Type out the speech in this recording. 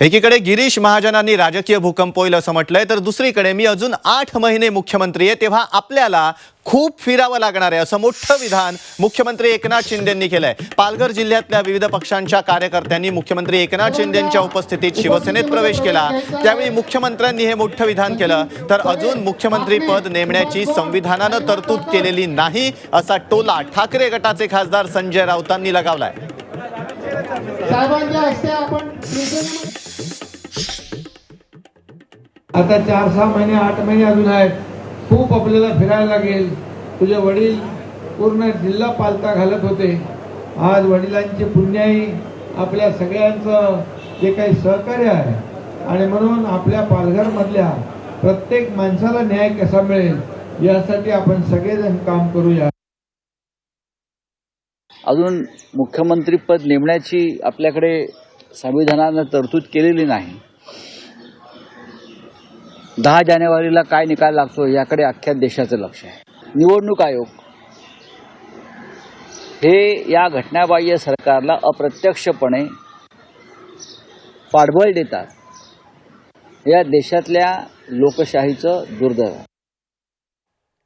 एकीकडे गिरीश महाजनांनी राजकीय भूकंप होईल असं म्हटलंय तर दुसरीकडे मी अजून आठ महिने मुख्यमंत्री आहे तेव्हा आपल्याला खूप फिरावं लागणार आहे असं मोठं विधान मुख्यमंत्री एकनाथ शिंदेंनी केलंय. पालघर जिल्ह्यातल्या विविध पक्षांच्या कार्यकर्त्यांनी मुख्यमंत्री एकनाथ शिंदेंच्या उपस्थितीत शिवसेनेत प्रवेश केला. त्यावेळी मुख्यमंत्र्यांनी हे मोठं विधान केलं. तर अजून मुख्यमंत्री पद नेमण्याची संविधानानं तरतूद केलेली नाही असा टोला ठाकरे गटाचे खासदार संजय राऊतांनी लगावलाय. साहेबांच्या हस्ते आपण आता चार सहा महिने आठ महिने अजून आहेत. खूप आपल्याला फिरायला लागेल. तुझे वडील पूर्ण जिल्हा पालता घालत होते. आज वडिलांची पुण्याई आपल्या सगळ्यांचं जे काही सहकार्य आहे. आणि म्हणून आपल्या पालघरमधल्या प्रत्येक माणसाला न्याय कसा मिळेल यासाठी आपण सगळेजण काम करूया. अजून मुख्यमंत्रीपद नेमण्याची आपल्याकडे संविधानानं तरतूद केलेली नाही. दहा जानेवारीला काय निकाल लागतो याकडे अख्ख्या देशाचं लक्ष आहे. निवडणूक आयोग. हे या घटनाबाह्य सरकारला अप्रत्यक्षपणे पाठबळ देतात. या देशातल्या लोकशाहीचं दुर्दैव